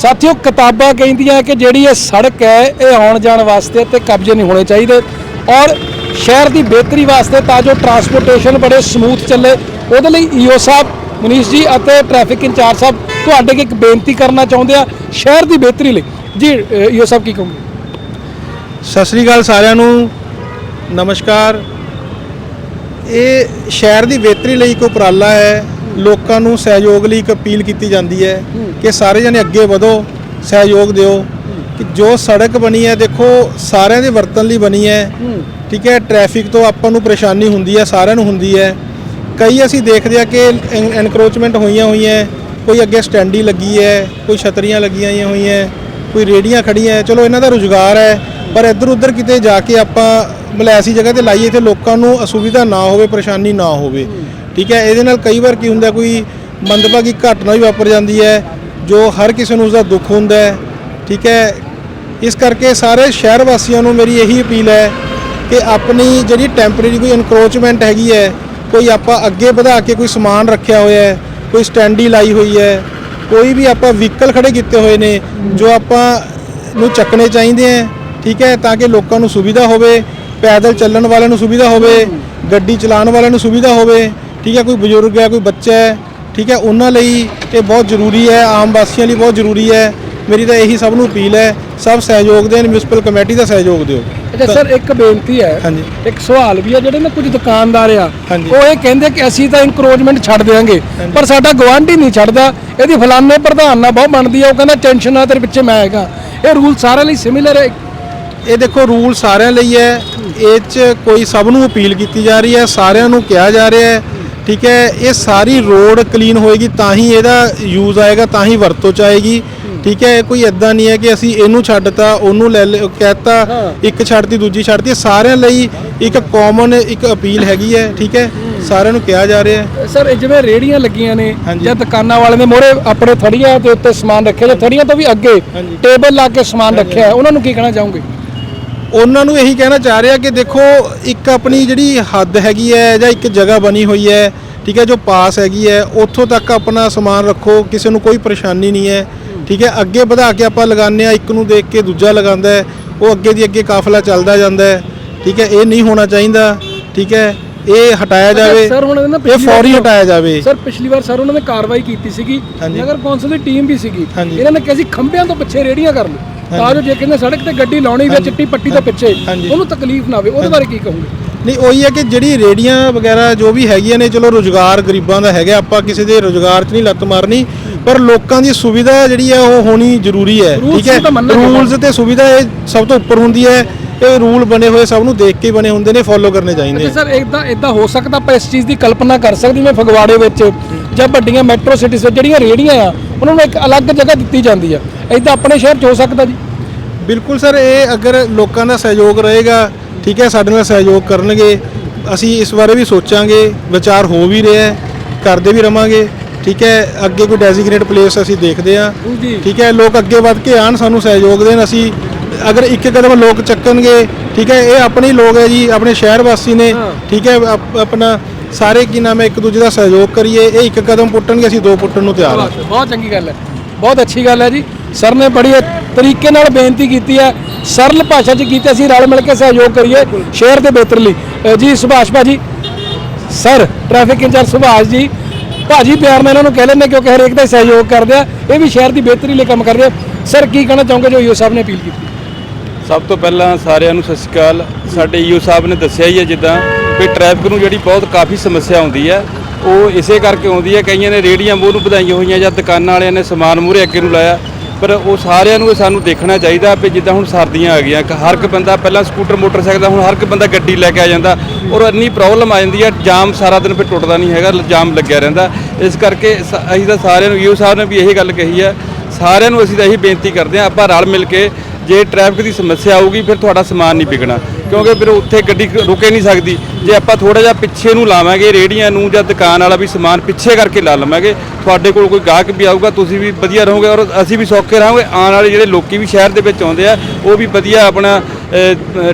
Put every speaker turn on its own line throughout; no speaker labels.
ਸਾਥੀਓ, ਕਿਤਾਬਾਂ ਕਹਿੰਦੀਆਂ ਕਿ ਜਿਹੜੀ ਇਹ ਸੜਕ ਹੈ, ਇਹ ਆਉਣ ਜਾਣ ਵਾਸਤੇ ਤੇ ਕਬਜ਼ੇ ਨਹੀਂ ਹੋਣੇ ਚਾਹੀਦੇ। ਔਰ ਸ਼ਹਿਰ ਦੀ ਬਿਹਤਰੀ ਵਾਸਤੇ ਤਾਂ ਜੋ ਟਰਾਂਸਪੋਰਟੇਸ਼ਨ ਬੜੇ ਸਮੂਥ ਚੱਲੇ, ਉਹਦੇ ਲਈ ਈਓ ਸਾਹਿਬ, ਮਨੀਸ਼ ਜੀ ਅਤੇ ਟ੍ਰੈਫਿਕ ਇੰਚਾਰਜ ਸਾਹਿਬ, ਤੁਹਾਡੇ ਅੱਗੇ ਇੱਕ ਬੇਨਤੀ ਕਰਨਾ ਚਾਹੁੰਦੇ ਆ, ਸ਼ਹਿਰ ਦੀ ਬਿਹਤਰੀ ਲਈ। ਜੀ ਈਓ ਸਾਹਿਬ ਕੀ ਕਹੋਗੇ?
ਸਤਿ ਸ੍ਰੀ ਅਕਾਲ ਸਾਰਿਆਂ ਨੂੰ। ਨਮਸਕਾਰ। ਇਹ ਸ਼ਹਿਰ ਦੀ ਬਿਹਤਰੀ ਲਈ ਇੱਕ ਉਪਰਾਲਾ ਹੈ ਲੋਕਾਂ ਨੂੰ ਸਹਿਯੋਗ ਲਈ ਇੱਕ ਅਪੀਲ ਕੀਤੀ ਜਾਂਦੀ ਹੈ ਕਿ ਸਾਰੇ ਜਣੇ ਅੱਗੇ ਵਧੋ ਸਹਿਯੋਗ ਦਿਓ। ਕਿ ਜੋ ਸੜਕ ਬਣੀ ਹੈ ਦੇਖੋ ਸਾਰਿਆਂ ਦੇ ਵਰਤਣ ਲਈ ਬਣੀ ਹੈ। ਠੀਕ ਹੈ ਟ੍ਰੈਫਿਕ ਤੋਂ ਆਪਾਂ ਨੂੰ ਪਰੇਸ਼ਾਨੀ ਹੁੰਦੀ ਹੈ ਸਾਰਿਆਂ ਨੂੰ ਹੁੰਦੀ ਹੈ। ਕਈ ਅਸੀਂ ਦੇਖਦੇ ਆ ਕਿ ਐਨਕਰੋਚਮੈਂਟ ਹੋਈਆਂ ਹੋਈਆਂ ਕੋਈ ਅੱਗੇ ਸਟੈਂਡੀ ਲੱਗੀ ਹੈ ਕੋਈ ਛਤਰੀਆਂ ਲੱਗੀਆਂ ਹੋਈਆਂ ਹੋਈਆਂ ਕੋਈ ਰੇੜੀਆਂ ਖੜੀਆਂ ਹੈ। ਚਲੋ ਇਹਨਾਂ ਦਾ ਰੁਜ਼ਗਾਰ ਹੈ ਪਰ ਇੱਧਰ ਉੱਧਰ ਕਿਤੇ ਜਾ ਕੇ ਆਪਾਂ ਮਤਲਬ ਐਸੀ ਜਗ੍ਹਾ ਤੇ ਲਾਈਏ ਤੇ ਲੋਕਾਂ ਨੂੰ ਅਸੁਵਿਧਾ ਨਾ ਹੋਵੇ ਪਰੇਸ਼ਾਨੀ ਨਾ ਹੋਵੇ। ਠੀਕ ਹੈ, ਇਹਦੇ ਨਾਲ ਕਈ ਵਾਰ ਕੀ ਹੁੰਦਾ, ਕੋਈ ਮੰਦਭਾਗੀ ਘਟਨਾ ਵੀ ਵਾਪਰ ਜਾਂਦੀ ਹੈ, ਜੋ ਹਰ ਕਿਸੇ ਨੂੰ ਉਸਦਾ ਦੁੱਖ ਹੁੰਦਾ ਹੈ, ਠੀਕ ਹੈ। ਇਸ ਕਰਕੇ ਸਾਰੇ ਸ਼ਹਿਰ ਵਾਸੀਆਂ ਨੂੰ ਮੇਰੀ ਇਹੀ ਅਪੀਲ ਹੈ ਕਿ ਆਪਣੀ ਜਿਹੜੀ ਟੈਂਪਰੇਰੀ ਕੋਈ ਇਨਕਰੋਚਮੈਂਟ ਹੈਗੀ ਹੈ, ਕੋਈ ਆਪਾਂ ਅੱਗੇ ਵਧਾ ਕੇ ਕੋਈ ਸਮਾਨ ਰੱਖਿਆ ਹੋਇਆ ਹੈ, ਕੋਈ ਸਟੈਂਡੀ ਲਾਈ ਹੋਈ ਹੈ, ਕੋਈ ਵੀ ਆਪਾਂ ਵਹੀਕਲ ਖੜੇ ਕੀਤੇ ਹੋਏ ਨੇ, ਜੋ ਆਪਾਂ ਨੂੰ ਚੱਕਣੇ ਚਾਹੀਦੇ ਹੈ, ਠੀਕ ਹੈ, ਤਾਂ ਕਿ ਲੋਕਾਂ ਨੂੰ ਸੁਵਿਧਾ ਹੋਵੇ, ਪੈਦਲ ਚੱਲਣ ਵਾਲਿਆਂ ਨੂੰ ਸੁਵਿਧਾ ਹੋਵੇ, ਗੱਡੀ ਚਲਾਉਣ ਵਾਲਿਆਂ ਨੂੰ ਸੁਵਿਧਾ ਹੋਵੇ ਠੀਕ ਹੈ ਕੋਈ ਬਜ਼ੁਰਗ ਹੈ ਕੋਈ ਬੱਚਾ ਹੈ ਠੀਕ ਹੈ ਉਹਨਾਂ ਲਈ ਇਹ ਬਹੁਤ ਜ਼ਰੂਰੀ ਹੈ ਆਮ ਵਾਸੀਆਂ ਲਈ ਬਹੁਤ ਜ਼ਰੂਰੀ ਹੈ। ਮੇਰੀ ਤਾਂ ਇਹੀ ਸਭ ਨੂੰ ਅਪੀਲ ਹੈ ਸਭ ਸਹਿਯੋਗ ਦੇਣ ਮਿਊਨਿਸਪਲ ਕਮੇਟੀ ਦਾ ਸਹਿਯੋਗ ਦਿਓ।
ਅੱਛਾ ਸਰ ਇੱਕ ਬੇਨਤੀ ਹੈ
ਹਾਂਜੀ।
ਇੱਕ ਸਵਾਲ ਵੀ ਆ ਜਿਹੜੇ ਨਾ ਕੁਝ ਦੁਕਾਨਦਾਰ ਆ
ਹਾਂਜੀ।
ਉਹ ਇਹ ਕਹਿੰਦੇ ਕਿ ਅਸੀਂ ਤਾਂ ਇਨਕਰੋਚਮੈਂਟ ਛੱਡ ਦੇਵਾਂਗੇ ਪਰ ਸਾਡਾ ਗਵਾਂਢੀ ਨਹੀਂ ਛੱਡਦਾ। ਇਹਦੀ ਫਲਾਣੇ ਪ੍ਰਧਾਨ ਨਾਲ ਬਹੁਤ ਬਣਦੀ ਆ ਉਹ ਕਹਿੰਦਾ ਟੈਨਸ਼ਨ ਨਾ ਤੇਰੇ ਪਿੱਛੇ ਮੈਂ ਹੈਗਾ। ਇਹ ਰੂਲ ਸਾਰਿਆਂ ਲਈ ਸਿਮਿਲਰ ਹੈ?
ਇਹ ਦੇਖੋ ਰੂਲ ਸਾਰਿਆਂ ਲਈ ਹੈ। ਇਹ 'ਚ ਕੋਈ ਸਭ ਨੂੰ ਅਪੀਲ ਕੀਤੀ ਜਾ ਰਹੀ ਹੈ ਸਾਰਿਆਂ ਨੂੰ ਕਿਹਾ ਜਾ ਰਿਹਾ ਹੈ। ਠੀਕ ਹੈ ਇਹ ਸਾਰੀ ਰੋਡ ਕਲੀਨ ਹੋਏਗੀ ਤਾਂ ਹੀ ਇਹਦਾ ਯੂਜ਼ ਆਏਗਾ ਤਾਂ ਹੀ ਵਰਤੋਂ ਚ ਆਏਗੀ ਠੀਕ ਹੈ ਕੋਈ ਇਦਾਂ ਨਹੀਂ ਹੈ ਕਿ ਅਸੀਂ ਇਹਨੂੰ ਛੱਡਤਾ ਉਹਨੂੰ ਲੈ ਲਿ- ਕਹਿਤਾ। ਇੱਕ ਛੱਡਤੀ ਦੂਜੀ ਛੱਡਤੀ ਸਾਰਿਆਂ ਲਈ ਇੱਕ ਕਾਮਨ ਇੱਕ ਅਪੀਲ ਹੈਗੀ ਹੈ ਠੀਕ ਹੈ ਸਾਰਿਆਂ ਨੂੰ ਕਿਹਾ ਜਾ ਰਿਹਾ ਹੈ
ਸਰ ਜਿਵੇਂ ਰੇੜੀਆਂ ਲੱਗੀਆਂ ਨੇ। ਜਾਂ ਦੁਕਾਨਾਂ ਵਾਲੇ ਨੇ ਮੋਰੇ ਆਪਣੇ ਥੜੀਆਂ ਦੇ ਉੱਤੇ ਸਮਾਨ ਰੱਖਿਆ ਜਾਂ ਥੜੀਆਂ ਤੋਂ ਵੀ ਅੱਗੇ। ਟੇਬਲ ਲਾ ਕੇ ਸਮਾਨ ਰੱਖਿਆ ਉਹਨਾਂ ਨੂੰ ਕੀ ਕਹਿਣਾ ਚਾਹੋਗੇ
ਉਹਨਾਂ ਨੂੰ ਇਹੀ ਕਹਿਣਾ ਚਾਹ ਰਿਹਾ ਕਿ ਦੇਖੋ ਇੱਕ ਆਪਣੀ ਜਿਹੜੀ ਹੱਦ ਹੈਗੀ ਹੈ ਜਾਂ ਇੱਕ ਜਗ੍ਹਾ ਬਣੀ ਹੋਈ ਹੈ ਠੀਕ ਹੈ ਜੋ ਪਾਸ ਹੈਗੀ ਹੈ ਉੱਥੋਂ ਤੱਕ ਆਪਣਾ ਸਮਾਨ ਰੱਖੋ ਕਿਸੇ ਨੂੰ ਕੋਈ ਪਰੇਸ਼ਾਨੀ ਨਹੀਂ ਹੈ ਠੀਕ ਹੈ ਅੱਗੇ ਵਧਾ ਕੇ ਆਪਾਂ ਲਗਾਉਂਦੇ ਆ ਇੱਕ ਨੂੰ ਦੇਖ ਕੇ ਦੂਜਾ ਲਗਾਉਂਦਾ ਹੈ ਉਹ ਅੱਗੇ ਦੀ ਅੱਗੇ ਕਾਫਲਾ ਚੱਲਦਾ ਜਾਂਦਾ ਹੈ ਠੀਕ ਹੈ ਇਹ ਨਹੀਂ ਹੋਣਾ ਚਾਹੀਦਾ ਠੀਕ ਹੈ ਇਹ ਹਟਾਇਆ ਜਾਵੇ
ਸਰ ਹੁਣ ਨਾ
ਇਹ ਫੌਰੀ ਹਟਾਇਆ ਜਾਵੇ
ਸਰ ਪਿਛਲੀ ਵਾਰ ਸਰ ਉਹਨਾਂ ਨੇ ਕਾਰਵਾਈ ਕੀਤੀ ਸੀਗੀ। ਨਗਰ ਕੌਂਸਲ ਦੀ ਟੀਮ ਵੀ ਸੀਗੀ। ਇਹਨਾਂ ਨੇ ਕਿਹਾ ਸੀ ਖੰਭਿਆਂ ਤੋਂ ਪਿੱਛੇ ਰੇੜੀਆਂ ਕਰ ਲਓ ਤਾਂ ਜੋ ਜੇ ਕਹਿੰਦੇ ਸੜਕ ਤੇ ਗੱਡੀ ਲਾਉਣੀ ਵੀ ਚਿੱਟੀ ਪੱਟੀ ਤੋਂ ਪਿੱਛੇ। ਉਹਨੂੰ ਤਕਲੀਫ ਨਾ ਆਵੇ ਉਹਦੇ ਬਾਰੇ ਕੀ ਕਹੋਗੇ
ਨਹੀਂ ਉਹੀ ਹੈ ਕਿ ਜਿਹੜੀ ਰੇੜੀਆਂ ਵਗੈਰਾ ਜੋ ਵੀ ਹੈਗੀਆਂ ਨੇ ਚਲੋ ਰੋਜ਼ਗਾਰ ਗਰੀਬਾਂ ਦਾ ਹੈਗਾ ਆਪਾਂ ਕਿਸੇ ਦੇ ਰੋਜ਼ਗਾਰ 'ਚ ਨਹੀਂ ਲੱਤ ਮਾਰਨੀ ਪਰ ਲੋਕਾਂ ਦੀ ਸੁਵਿਧਾ ਜਿਹੜੀ ਹੈ ਉਹ ਹੋਣੀ ਜ਼ਰੂਰੀ ਹੈ ਠੀਕ ਹੈ
ਨੂੰ।
ਰੂਲਸ ਤੇ ਸੁਵਿਧਾ ਇਹ ਸਭ ਤੋਂ ਉੱਪਰ ਹੁੰਦੀ ਹੈ ਇਹ ਰੂਲ ਬਣੇ ਹੋਏ ਸਭ ਨੂੰ ਦੇਖ ਕੇ ਬਣੇ ਹੁੰਦੇ ਨੇ ਫੋਲੋ ਕਰਨੇ ਚਾਹੀਦੇ ਆ।
ਸਰ ਇਦਾਂ ਇਦਾਂ ਹੋ ਸਕਦਾ ਆਪਾਂ ਇਸ ਚੀਜ਼ ਦੀ ਕਲਪਨਾ ਕਰ ਸਕਦੇ ਮੈਂ ਫਗਵਾੜੇ ਵਿੱਚ ਜਾਂ ਵੱਡੀਆਂ ਮੈਟਰੋ ਸਿਟੀਜ਼ ਵਿੱਚ ਜਿਹੜੀਆਂ ਰੇੜੀਆਂ ਆ ਉਹਨਾਂ ਨੂੰ ਇੱਕ ਅਲੱਗ ਜਗ੍ਹਾ ਦਿੱਤੀ ਜਾਂਦੀ ਆ। ਇਦਾਂ ਆਪਣੇ ਸ਼ਹਿਰ 'ਚ ਹੋ ਸਕਦਾ ਜੀ।
ਬਿਲਕੁਲ ਸਰ ਇਹ ਅਗਰ ਲੋਕਾਂ ਦਾ ਸਹਿਯੋਗ ਰਹੇਗਾ ਠੀਕ ਹੈ ਸਾਡੇ ਨਾਲ ਸਹਿਯੋਗ ਕਰਨਗੇ ਅਸੀਂ ਇਸ ਬਾਰੇ ਵੀ ਸੋਚਾਂਗੇ ਵਿਚਾਰ ਹੋ ਵੀ ਰਿਹਾ ਹੈ ਕਰਦੇ ਵੀ ਰਵਾਂਗੇ ਠੀਕ ਹੈ ਅੱਗੇ ਕੋਈ ਡੈਜ਼ਿਗਨੇਟ ਪਲੇਸ ਅਸੀਂ ਦੇਖਦੇ
ਜੀ।
ਠੀਕ ਹੈ ਲੋਕ ਅੱਗੇ ਵੱਧ ਕੇ ਆਣ ਸਾਨੂੰ ਸਹਿਯੋਗ ਦੇਣ ਅਸੀਂ ਅਗਰ ਇੱਕ ਕਦਮ ਲੋਕ ਚੱਕਣਗੇ ਠੀਕ ਹੈ ਇਹ ਆਪਣੇ ਲੋਕ ਹੈ ਜੀ ਆਪਣੇ ਸ਼ਹਿਰ ਵਾਸੀ ਨੇ। ਠੀਕ ਹੈ ਆਪ- ਆਪਣਾ ਸਾਰੇ ਕੀ ਨਾਮ ਹੈ ਇੱਕ ਦੂਜੇ ਦਾ ਸਹਿਯੋਗ ਕਰੀਏ ਇਹ ਇੱਕ ਕਦਮ ਪੁੱਟਣਗੇ ਅਸੀਂ ਦੋ ਪੁੱਟਣ ਨੂੰ ਤਿਆਰ ਹਾਂ।
ਬਹੁਤ ਚੰਗੀ ਗੱਲ ਹੈ। ਬਹੁਤ ਅੱਛੀ ਗੱਲ ਹੈ ਜੀ। ਸਰ ਨੇ ਬੜੀ ਤਰੀਕੇ ਨਾਲ ਬੇਨਤੀ ਕੀਤੀ ਹੈ। ਸਰਲ ਭਾਸ਼ਾ 'ਚ ਕੀਤੀ ਅਸੀਂ ਰਲ ਮਿਲ ਕੇ ਸਹਿਯੋਗ ਕਰੀਏ ਸ਼ਹਿਰ ਦੇ ਬਿਹਤਰ ਲਈ। ਅ, ਜੀ ਸੁਭਾਸ਼ ਭਾਜੀ ਸਰ ਟ੍ਰੈਫਿਕ ਇੰਚਾਰਜ ਸੁਭਾਸ਼ ਜੀ ਭਾਜੀ ਪਿਆਰ ਨਾਲ ਇਹਨਾਂ ਨੂੰ ਕਹਿ ਲੈਂਦੇ ਕਿਉਂਕਿ ਹਰੇਕ ਦਾ ਹੀ ਸਹਿਯੋਗ ਕਰਦੇ ਆ। ਇਹ ਵੀ ਸ਼ਹਿਰ ਦੀ ਬਿਹਤਰੀ ਲਈ ਕੰਮ ਕਰਦੇ ਆ। ਸਰ ਕੀ ਕਹਿਣਾ ਚਾਹੋਗੇ ਜੋ ਈਓ ਸਾਹਿਬ ਨੇ ਅਪੀਲ ਕੀਤੀ?
ਸਭ ਤੋਂ ਪਹਿਲਾਂ ਸਾਰਿਆਂ ਨੂੰ ਸਤਿ ਸ਼੍ਰੀ ਅਕਾਲ। ਸਾਡੇ ਈਓ ਸਾਹਿਬ ਨੇ ਦੱਸਿਆ ਹੀ ਹੈ ਜਿੱਦਾਂ ਵੀ ਟ੍ਰੈਫਿਕ ਨੂੰ ਜਿਹੜੀ ਬਹੁਤ ਕਾਫੀ ਸਮੱਸਿਆ ਆਉਂਦੀ ਹੈ, ਉਹ ਇਸੇ ਕਰਕੇ ਆਉਂਦੀ ਹੈ, ਕਈਆਂ ਨੇ ਰੇੜੀਆਂ ਮੂੰਹ ਨੂੰ ਵਧਾਈਆਂ ਹੋਈਆਂ ਜਾਂ ਦੁਕਾਨਾਂ ਵਾਲਿਆਂ ਨੇ ਸਮਾਨ ਮੂਹਰੇ ਅੱਗੇ ਨੂੰ ਲਾਇਆ, ਪਰ ਉਹ ਸਾਰਿਆਂ ਨੂੰ ਇਹ ਸਾਨੂੰ ਦੇਖਣਾ ਚਾਹੀਦਾ ਵੀ ਜਿੱਦਾਂ ਹੁਣ ਸਰਦੀਆਂ ਆ ਗਈਆਂ ਕਿ ਹਰ ਇੱਕ ਬੰਦਾ ਪਹਿਲਾਂ ਸਕੂਟਰ, ਮੋਟਰਸਾਈਕਲ ਦਾ, ਹੁਣ ਹਰ ਇੱਕ ਬੰਦਾ ਗੱਡੀ ਲੈ ਕੇ ਆ ਜਾਂਦਾ, ਔਰ ਇੰਨੀ ਪ੍ਰੋਬਲਮ ਆ ਜਾਂਦੀ ਹੈ, ਜਾਮ ਸਾਰਾ ਦਿਨ ਫਿਰ ਟੁੱਟਦਾ ਨਹੀਂ ਹੈਗਾ, ਜਾਮ ਲੱਗਿਆ ਰਹਿੰਦਾ, ਇਸ ਕਰਕੇ ਸ- ਅਸੀਂ ਤਾਂ ਸਾਰਿਆਂ ਨੂੰ ਯੂ ਸਾਹਿਬ ਨੇ ਵੀ ਇਹੀ ਗੱਲ ਕਹੀ ਹੈ, ਸਾਰਿਆਂ ਨੂੰ ਅਸੀਂ ਤਾਂ ਇਹੀ ਬੇਨਤੀ ਕਰਦੇ ਹਾਂ, ਆਪਾਂ ਰਲ ਮਿਲ ਕੇ ਜੇ ਟ੍ਰੈਫਿਕ ਦੀ ਸਮੱਸਿਆ ਆਊਗੀ, ਫਿਰ ਤੁਹਾਡਾ ਸਮਾਨ ਨਹੀਂ ਵਿਕਣਾ। ਕਿਉਂਕਿ ਫਿਰ ਉੱਥੇ ਗੱਡੀ ਰੁਕੇ ਨਹੀਂ ਸਕਦੀ। ਜੇ ਆਪਾਂ ਥੋੜਾ ਜਿਹਾ ਪਿੱਛੇ ਨੂੰ ਲਾਵਾਂਗੇ ਰੇੜੀਆਂ ਨੂੰ ਜਾਂ ਦੁਕਾਨ ਵਾਲਾ ਵੀ ਸਮਾਨ ਪਿੱਛੇ ਕਰਕੇ ਲਾ ਲਵਾਂਗੇ ਤੁਹਾਡੇ ਕੋਲ ਕੋਈ ਗਾਹਕ ਵੀ ਆਊਗਾ ਤੁਸੀਂ ਵੀ ਵਧੀਆ ਰਹੋਗੇ ਔਰ ਅਸੀਂ ਵੀ ਸੌਖੇ ਰਹਾਂਗੇ। ਆਉਣ ਵਾਲੇ ਜਿਹੜੇ ਲੋਕੀ ਵੀ ਸ਼ਹਿਰ ਦੇ ਵਿੱਚ ਆਉਂਦੇ ਆ ਉਹ ਵੀ ਵਧੀਆ ਆਪਣਾ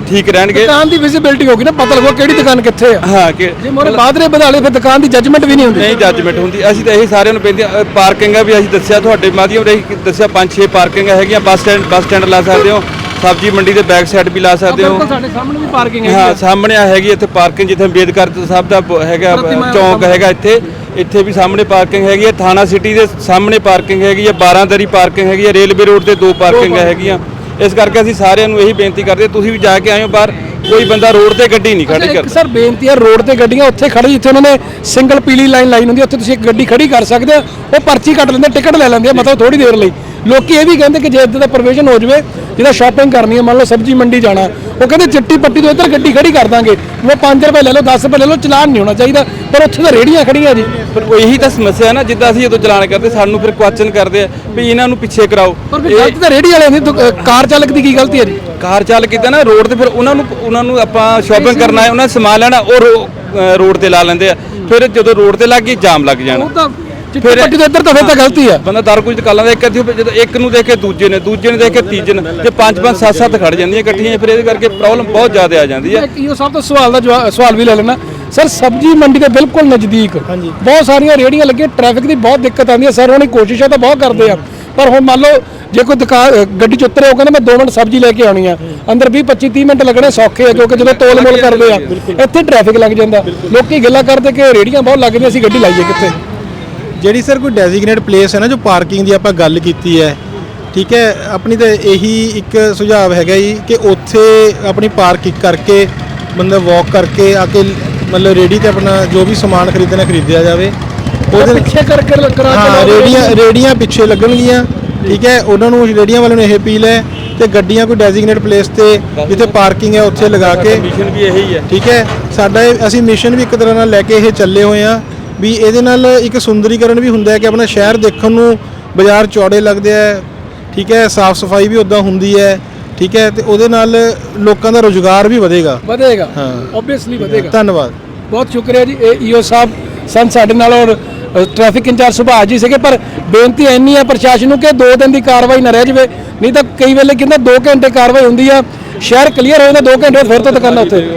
ਠੀਕ ਰਹਿਣਗੇ।
ਦੁਕਾਨ ਦੀ ਵਿਜ਼ਿਬਿਲਟੀ ਹੋਗੀ ਨਾ ਪਤਾ ਲੱਗੋ ਕਿਹੜੀ ਦੁਕਾਨ ਕਿੱਥੇ ਆ।
ਹਾਂ ਕਿ
ਜੇ ਮੋਰੇ ਬਾਦਰੇ ਵਧਾ ਲਏ ਫਿਰ ਦੁਕਾਨ ਦੀ ਜੱਜਮੈਂਟ ਵੀ ਨਹੀਂ ਹੁੰਦੀ।
ਨਹੀਂ ਜੱਜਮੈਂਟ ਹੁੰਦੀ। ਅਸੀਂ ਤਾਂ ਇਹ ਸਾਰਿਆਂ ਨੂੰ ਬੇਨਤੀ ਪਾਰਕਿੰਗ ਵੀ ਅਸੀਂ ਦੱਸਿਆ ਤੁਹਾਡੇ ਮਾਧਿਅਮ ਰਾਹੀਂ ਦੱਸਿਆ ਪੰਜ ਛੇ ਪਾਰਕਿੰਗ ਹੈਗੀਆਂ ਬੱਸ ਸਟੈਂਡ ਬੱਸ ਸਟੈਂਡ ਲਾ ਸਕਦੇ ਹੋ। ਸਬਜ਼ੀ ਮੰਡੀ ਦੇ ਬੈਕ ਸਾਈਡ ਵੀ ਲਾ ਸਕਦੇ ਹੋ।
ਬਿਲਕੁਲ ਸਾਡੇ ਸਾਹਮਣੇ ਵੀ ਪਾਰਕਿੰਗ ਹੈ
ਹਾਂ ਸਾਹਮਣੇ ਆ ਹੈਗੀ ਇੱਥੇ ਪਾਰਕਿੰਗ ਜਿੱਥੇ ਅੰਬੇਦਕਰ ਸਾਹਿਬ ਦਾ ਹੈਗਾ ਚੌਂਕ ਹੈਗਾ ਇੱਥੇ। ਇੱਥੇ ਵੀ ਸਾਹਮਣੇ ਪਾਰਕਿੰਗ ਹੈਗੀ ਹੈ ਥਾਣਾ ਸਿਟੀ ਦੇ ਸਾਹਮਣੇ ਪਾਰਕਿੰਗ ਹੈਗੀ ਹੈ 12ਦਰੀ ਪਾਰਕਿੰਗ ਹੈਗੀ ਹੈ ਰੇਲਵੇ ਰੋਡ ਤੇ ਦੋ ਪਾਰਕਿੰਗ ਹੈਗੀਆਂ। ਇਸ ਕਰਕੇ ਅਸੀਂ ਸਾਰਿਆਂ ਨੂੰ ਇਹੀ ਬੇਨਤੀ ਕਰਦੇ ਤੁਸੀਂ ਵੀ ਜਾ ਕੇ ਹੋ ਬਾਹਰ। ਕੋਈ ਬੰਦਾ ਰੋਡ ਤੇ ਗੱਡੀ ਨਹੀਂ ਖੜੀ ਕਰਦਾ
ਸਰ ਬੇਨਤੀ ਹੈ ਰੋਡ ਤੇ ਗੱਡੀਆਂ ਉੱਥੇ ਖੜੀ ਜਿੱਥੇ ਉਹਨਾਂ ਨੇ ਸਿੰਗਲ ਪੀਲੀ ਲਾਈਨ ਲਾਈ ਹੁੰਦੀ ਉੱਥੇ ਤੁਸੀਂ ਇੱਕ ਗੱਡੀ ਖੜੀ ਕਰ ਸਕਦੇ ਹੋ। ਉਹ ਪਰਚੀ ਕੱਟ ਲੈਂਦੇ ਟਿਕਟ ਲੈ ਲੈਂਦੇ ਮਤਲਬ ਥੋੜੀ ਦੇਰ ਲਈ। ਲੋਕੀ ਇਹ ਵੀ ਕਹਿੰਦੇ ਕਿ ਜੇ ਇੱਦਾਂ ਦਾ ਪ੍ਰੋਵੀਜ਼ਨ ਹੋ ਜਵੇ ਜਿਹਦਾ ਸ਼ਾਪਿੰਗ ਕਰਨੀ ਹੈ ਮੰਨ ਲਓ ਸਬਜ਼ੀ ਮੰਡੀ ਜਾਣਾ ਉਹ ਕਹਿੰਦੇ ਚਿੱਟੀ ਪੱਟੀ ਤੋਂ ਇੱਧਰ ਗੱਡੀ ਖੜੀ ਕਰ ਦਾਂਗੇ। ਉਹ 5 ਰੁਪਏ ਲੈ ਲਓ 10 ਰੁਪਏ ਲੈ ਲਓ ਚਲਾਨ ਨਹੀਂ ਹੋਣਾ ਚਾਹੀਦਾ। ਪਰ ਉੱਥੇ ਤਾਂ ਰੇੜੀਆਂ ਖੜੀਆਂ ਜੀ।
ਪਰ ਉਹ ਇਹੀ ਤਾਂ ਸਮੱਸਿਆ ਹੈ ਨਾ ਜਿੱਦਾਂ ਅਸੀਂ ਜਦੋਂ ਚਲਾਨ ਕਰਦੇ ਸਾਨੂੰ ਫਿਰ ਕੁਐਸਚਨ ਕਰਦੇ ਆ ਵੀ ਇਹਨਾਂ ਨੂੰ ਪਿੱਛੇ ਕਰਾਓ।
ਪਰ ਫਿਰ ਗਲਤੀ ਤਾਂ ਰੇੜੀ ਵਾਲਿਆਂ ਦੀ ਕਾਰ ਚਾਲਕ ਦੀ ਕੀ ਗਲਤੀ ਹੈ ਜੀ?
ਕਾਰ ਚੱਲ ਕੀਤਾ ਨਾ ਰੋਡ ਤੇ ਫਿਰ ਉਹਨਾਂ ਨੂੰ ਉਹਨਾਂ ਨੂੰ ਆਪਾਂ ਸ਼ਾਪਿੰਗ ਕਰਨਾ ਹੈ ਉਹਨਾਂ ਸਮਾਨ ਲੈਣਾ ਉਹ ਰੋਡ ਤੇ ਲਾ ਲੈਂਦੇ ਆ। ਫਿਰ ਜਦੋਂ ਰੋਡ ਤੇ ਲੱਗ ਗਈ ਜਾਮ ਲੱਗ ਜਾਣਾ।
ਤਾਂ ਚਿੱਟੀ ਪੱਟੀ ਤੋਂ ਇੱਧਰ ਤਾਂ ਫਿਰ ਤਾਂ ਗਲਤੀ ਆ।
ਬੰਦਾ ਦਰ ਕੁਝ ਕਾਲਾਂ ਦਾ ਇੱਕ ਅੱਧੀ ਜਦੋਂ ਇੱਕ ਨੂੰ ਦੇਖ ਕੇ ਦੂਜੇ ਨੇ ਦੂਜੇ ਨੂੰ ਦੇਖ ਕੇ ਤੀਜੇ ਨੇ ਜੇ ਪੰਜ ਪੰਜ ਸੱਤ ਸੱਤ ਖੜ ਜਾਂਦੀਆਂ ਇਕੱਠੀਆਂ ਫਿਰ ਇਹਦੇ ਕਰਕੇ ਪ੍ਰੋਬਲਮ ਬਹੁਤ ਜ਼ਿਆਦਾ ਆ ਜਾਂਦੀ ਹੈ
ਇੱਕ ਇਹੋ ਸਭ ਤੋਂ ਸਵਾਲ ਦਾ ਜਵਾਬ ਸਵਾਲ ਵੀ ਲੈ ਲੈਣਾ ਸਰ ਸਬਜ਼ੀ ਮੰਡੀ ਦੇ ਬਿਲਕੁਲ ਨਜ਼ਦੀਕ
ਹਾਂਜੀ।
ਬਹੁਤ ਸਾਰੀਆਂ ਰੇੜੀਆਂ ਲੱਗੀਆਂ ਟ੍ਰੈਫਿਕ ਦੀ ਬਹੁਤ ਦਿੱਕਤ ਆਉਂਦੀ ਹੈ ਸਰ ਉਹਨੀ ਕੋਸ਼ਿਸ਼ਾਂ ਤਾਂ ਬਹੁਤ ਕਰਦੇ ਆ। ਪਰ ਹੁਣ ਮੰਨ ਲਓ ਜੇ ਕੋਈ ਦੁਕਾਨ ਅ, ਗੱਡੀ ਚ ਉਤਰੇ ਉਹ ਕਹਿੰਦਾ ਮੈਂ 2 ਮਿੰਟ ਸਬਜ਼ੀ ਲੈ ਕੇ ਆਉਣੀ ਆ। ਅੰਦਰ 20 25 30 ਮਿੰਟ ਲੱਗਣੇ ਸੌਖੇ ਆ ਕਿਉਂਕਿ ਜਦੋਂ ਤੋਲ ਮੋਲ ਕਰਦੇ ਆ। ਇੱਥੇ ਟ੍ਰੈਫਿਕ ਲੱਗ ਜਾਂਦਾ। ਲੋਕੀ ਗੱਲਾਂ ਕਰਦੇ ਕਿ ਰੇੜੀਆਂ ਬਹੁਤ ਲੱਗਦੀਆਂ ਅਸੀਂ ਗੱਡੀ ਲਾਈਏ ਕਿੱਥੇ?
ਜਿਹੜੀ ਸਰ ਕੋਈ ਡੈਜ਼ਿਗਨੇਟ ਪਲੇਸ ਹੈ ਨਾ ਜੋ ਪਾਰਕਿੰਗ ਦੀ ਆਪਾਂ ਗੱਲ ਕੀਤੀ ਹੈ ਠੀਕ ਹੈ ਆਪਣੀ ਤਾਂ ਇਹੀ ਇੱਕ ਸੁਝਾਅ ਹੈਗਾ ਜੀ ਕਿ ਉੱਥੇ ਆਪਣੀ ਪਾਰਕਿੰਗ ਕਰਕੇ ਬੰਦਾ ਵਾਕ ਕਰਕੇ ਆ ਕੇ ਮਤਲਬ ਰੇੜੀ ਤੇ ਆਪਣਾ ਜੋ ਵੀ ਸਮਾਨ ਖਰੀਦਣਾ ਖਰੀਦਿਆ ਜਾਵੇ। ਉਹਦੇ
ਪਿੱਛੇ ਕਰਕੇ ਲ- ਕਰਾ ਕੇ
ਹਾਂ ਰੇੜੀਆਂ ਰੇੜੀਆਂ ਪਿੱਛੇ ਲੱਗਣਗੀਆਂ ਠੀਕ ਹੈ ਉਹਨਾਂ ਨੂੰ ਰੇੜੀਆਂ ਵਾਲਿਆਂ ਨੂੰ ਇਹ ਅਪੀਲ ਹੈ ਤੇ ਗੱਡੀਆਂ ਕੋਈ ਡੈਜ਼ਿਗਨੇਟ ਪਲੇਸ ਤੇ ਜਿੱਥੇ ਪਾਰਕਿੰਗ ਹੈ ਉੱਥੇ ਲਗਾ ਕੇ
ਮਿਸ਼ਨ ਵੀ ਇਹੀ ਹੈ।
ਠੀਕ ਹੈ ਸਾਡਾ ਇਹ- ਅਸੀਂ ਮਿਸ਼ਨ ਵੀ ਇੱਕ ਤਰ੍ਹਾਂ ਨਾਲ ਲੈ ਕੇ ਇਹ ਚੱਲੇ ਹੋਏ ਆ ਵੀ ਇਹਦੇ ਨਾਲ ਇੱਕ ਸੁੰਦਰੀਕਰਨ ਵੀ ਹੁੰਦਾ ਹੈ ਕਿ ਆਪਣਾ ਸ਼ਹਿਰ ਦੇਖਣ ਨੂੰ ਬਾਜ਼ਾਰ ਚੌੜੇ ਲੱਗਦੇ ਆ ਠੀਕ ਹੈ ਸਾਫ਼ ਸਫ਼ਾਈ ਵੀ ਉਦਾਂ ਹੁੰਦੀ ਹੈ ਠੀਕ ਹੈ ਤੇ ਉਹਦੇ ਨਾਲ ਲੋਕਾਂ ਦਾ ਰੋਜ਼ਗਾਰ ਵੀ ਵਧੇਗਾ।
ਵਧੇਗਾ।
ਹਾਂ।
ਆਬਵੀਅਸਲੀ ਵਧੇਗਾ।
ਧੰਨਵਾਦ।
ਬਹੁਤ ਸ਼ੁਕਰੀਆ ਜੀ। ਇਹ ਈਓ ਸਾਹਿਬ ਸਨ ਸਾਡੇ ਨਾਲ ਔਰ ਟ੍ਰੈਫਿਕ ਇੰਚਾਰਜ ਸੁਭਾਸ਼ ਜੀ ਸੀਗੇ ਪਰ ਬੇਨਤੀ ਇੰਨੀ ਹੈ ਪ੍ਰਸ਼ਾਸਨ ਨੂੰ ਕਿ 2 ਦਿਨ ਦੀ ਕਾਰਵਾਈ ਨਾ ਰਹਿ ਜਾਵੇ। ਨਹੀਂ ਤਾਂ ਕਈ ਵੇਲੇ ਕਹਿੰਦਾ 2 ਘੰਟੇ ਕਾਰਵਾਈ ਹੁੰਦੀ ਆ। ਸ਼ਹਿਰ ਕਲੀਅਰ ਹੋ ਜਾਂਦਾ 2 ਘੰਟੇ ਫਿਰ ਤੋਂ ਦੁਕਾਨਾਂ ਉੱਥੇ
ਦੀ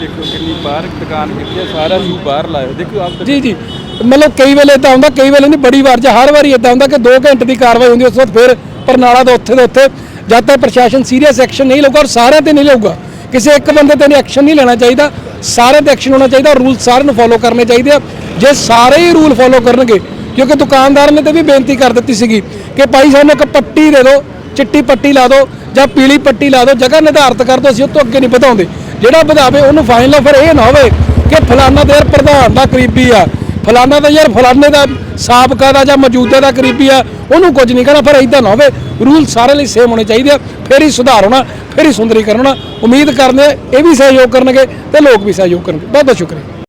ਦੇਖੋ ਕਿੰਨੀ ਬਾਹਰ ਦੁਕਾਨ ਕੀਤੀ ਸਾਰਾ ਸ਼ੂ ਬਾਹਰ ਲਾਇਆ ਦੇਖੋ ਆਪ
ਜੀ ਜੀ। ਮਤਲਬ ਕਈ ਵੇਲੇ ਇਦਾਂ ਹੁੰਦਾ, ਕਈ ਵੇਲੇ ਨਹੀਂ, ਬੜੀ ਵਾਰ ਜਾਂ ਹਰ ਵਾਰੀ ਇਦਾਂ ਹੁੰਦਾ ਕਿ 2 ਘੰਟੇ ਦੀ ਕਾਰਵਾਈ ਹੁੰਦੀ, ਉਸ ਵਕਤ ਫਿਰ ਪਰਨਾਲਾ ਦਾ ਉੱਥੇ ਦੇ ਉੱਥੇ ਜਦ ਤੱਕ ਪ੍ਰਸ਼ਾਸਨ ਸੀਰੀਅਸ ਐਕਸ਼ਨ ਨਹੀਂ ਲਊਗਾ ਔਰ ਸਾਰਿਆਂ ਤੇ ਨਹੀਂ ਲਊਗਾ, ਕਿਸੇ ਇੱਕ ਬੰਦੇ ਤੇ ਨਹੀਂ ਐਕਸ਼ਨ ਨਹੀਂ ਲੈਣਾ ਚਾਹੀਦਾ, ਸਾਰਿਆਂ ਤੇ ਐਕਸ਼ਨ ਹੋਣਾ ਚਾਹੀਦਾ ਰੂਲ ਸਾਰਿਆਂ ਨੂੰ ਫੋਲੋ ਕਰਨੇ ਚਾਹੀਦੇ ਆ। ਜੇ ਸਾਰੇ ਹੀ ਰੂਲ ਫੋਲੋ ਕਰਨਗੇ, ਕਿਉਂਕਿ ਦੁਕਾਨਦਾਰ ਨੇ ਤੇ ਵੀ ਬੇਨਤੀ ਕਰ ਦਿੱਤੀ ਸੀਗੀ ਕਿ ਭਾਈ ਸਾਨੂੰ ਇੱਕ ਪੱਟੀ ਦੇ ਦਿਓ, ਚਿੱਟੀ ਪੱਟੀ ਲਾ ਦਿਓ ਜਾਂ ਪੀਲੀ ਪੱਟੀ ਲਾ ਦਿਓ, ਜਗ੍ਹਾ ਨਿਰਧਾਰਤ ਕਰ ਦਿਓ, ਅਸੀਂ ਉਹ ਤੋਂ ਅੱਗੇ ਨਹੀਂ ਵਧਾਉਂਦੇ। ਜਿਹੜਾ ਵਧਾਵੇ ਉਹਨੂੰ ਫਾਈਨ ਲਓ ਫਿਰ ਇਹ ਨਾ ਹੋਵੇ ਕਿ ਫਲਾਨਾ ਦੇ ਯਾਰ ਪ੍ਰਧਾਨ ਦਾ ਕਰੀਬੀ ਆ। ਫਲਾਨਾ ਦਾ ਯਾਰ ਫਲਾਨੇ ਦਾ ਸਾਬਕਾ ਦਾ ਜਾਂ ਮੌਜੂਦਾ ਦਾ ਕਰੀਬੀ ਆ, ਉਹਨੂੰ ਕੁਝ ਨਹੀਂ ਕਹਿਣਾ ਫਿਰ ਇਦਾਂ ਨਾ ਹੋਵੇ। ਰੂਲ ਸਾਰੇ ਲਈ ਸੇਮ ਹੋਣੇ ਚਾਹੀਦੇ ਆ। ਫਿਰ ਹੀ ਸੁਧਾਰ ਹੋਣਾ, ਫਿਰ ਹੀ ਸੁੰਦਰੀਕਰਨ ਹੋਣਾ। ਉਮੀਦ ਕਰਦੇ ਆ ਇਹ ਵੀ ਸਹਿਯੋਗ ਕਰਨਗੇ ਤੇ ਲੋਕ ਵੀ ਸਹਿਯੋਗ ਕਰਨਗੇ। ਬਹੁਤ ਬਹੁਤ ਸ਼ੁਕਰੀਆ।